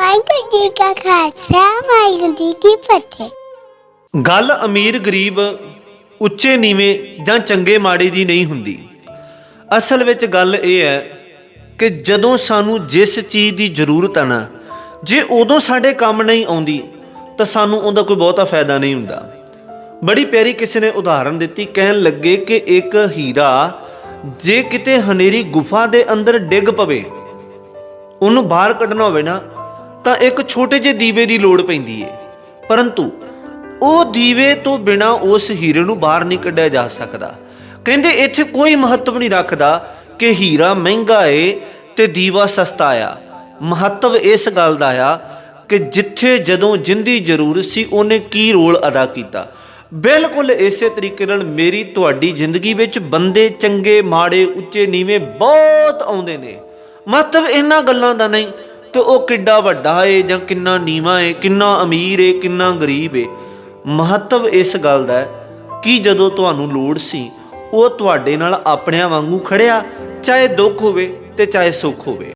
ਵਾਹਿਗੁਰੂ ਜੀ ਕਾ ਖਾਲਸਾ, ਵਾਹਿਗੁਰੂ ਜੀ ਕੀ ਫਤਿਹ। ਗੱਲ ਅਮੀਰ ਗਰੀਬ ਉੱਚੇ ਨੀਵੇਂ ਜਾਂ ਚੰਗੇ ਮਾੜੇ ਦੀ ਨਹੀਂ ਹੁੰਦੀ। ਅਸਲ ਵਿੱਚ ਗੱਲ ਇਹ ਹੈ ਕਿ ਜਦੋਂ ਸਾਨੂੰ ਜਿਸ ਚੀਜ਼ ਦੀ ਜ਼ਰੂਰਤ ਹੈ ਨਾ, ਜੇ ਉਦੋਂ ਸਾਡੇ ਕੰਮ ਨਹੀਂ ਆਉਂਦੀ, ਤਾਂ ਸਾਨੂੰ ਉਹਦਾ ਕੋਈ ਬਹੁਤਾ ਫਾਇਦਾ ਨਹੀਂ ਹੁੰਦਾ। ਬੜੀ ਪਿਆਰੀ ਕਿਸੇ ਨੇ ਉਦਾਹਰਨ ਦਿੱਤੀ, ਕਹਿਣ ਲੱਗੇ ਕਿ ਇੱਕ ਹੀਰਾ ਜੇ ਕਿਤੇ ਹਨੇਰੀ ਗੁਫਾ ਦੇ ਅੰਦਰ ਡਿੱਗ ਪਵੇ, ਉਹਨੂੰ ਬਾਹਰ ਕੱਢਣਾ ਹੋਵੇ ਨਾ ਤਾਂ ਇੱਕ ਛੋਟੇ ਜਿਹੇ ਦੀਵੇ ਦੀ ਲੋੜ ਪੈਂਦੀ ਹੈ ਪਰੰਤੂ ਉਹ ਦੀਵੇ ਤੋਂ ਬਿਨਾ ਉਸ ਹੀਰੇ ਨੂੰ ਬਾਹਰ ਨਹੀਂ ਕੱਢਿਆ ਜਾ ਸਕਦਾ। ਕਹਿੰਦੇ ਇੱਥੇ ਕੋਈ ਮਹੱਤਵ ਨਹੀਂ ਰੱਖਦਾ ਕਿ ਹੀਰਾ ਮਹਿੰਗਾ ਏ ਤੇ ਦੀਵਾ ਸਸਤਾ ਆ। ਮਹੱਤਵ ਇਸ ਗੱਲ ਦਾ ਆ ਕਿ ਜਿੱਥੇ ਜਦੋਂ ਜਿੰਦੀ ਜ਼ਰੂਰਤ ਸੀ ਉਹਨੇ ਕੀ ਰੋਲ ਅਦਾ ਕੀਤਾ। ਬਿਲਕੁਲ ਇਸੇ ਤਰੀਕੇ ਨਾਲ ਮੇਰੀ ਤੁਹਾਡੀ ਜ਼ਿੰਦਗੀ ਵਿੱਚ ਬੰਦੇ ਚੰਗੇ, ਮਾੜੇ, ਉੱਚੇ, ਨੀਵੇਂ ਬਹੁਤ ਆਉਂਦੇ ਨੇ। ਮਹੱਤਵ ਇਹਨਾਂ ਗੱਲਾਂ ਦਾ ਨਹੀਂ ਕਿ ਉਹ ਕਿੱਡਾ ਵੱਡਾ ਏ ਜਾਂ ਕਿੰਨਾ ਨੀਵਾਂ ਏ, ਕਿੰਨਾ ਅਮੀਰ ਏ, ਕਿੰਨਾ ਗਰੀਬ ਏ। ਮਹੱਤਵ ਇਸ ਗੱਲ ਦਾ ਕਿ ਜਦੋਂ ਤੁਹਾਨੂੰ ਲੋੜ ਸੀ, ਉਹ ਤੁਹਾਡੇ ਨਾਲ ਆਪਣਿਆਂ ਵਾਂਗੂ ਖੜਿਆ, ਚਾਹੇ ਦੁੱਖ ਹੋਵੇ ਤੇ ਚਾਹੇ ਸੁੱਖ ਹੋਵੇ।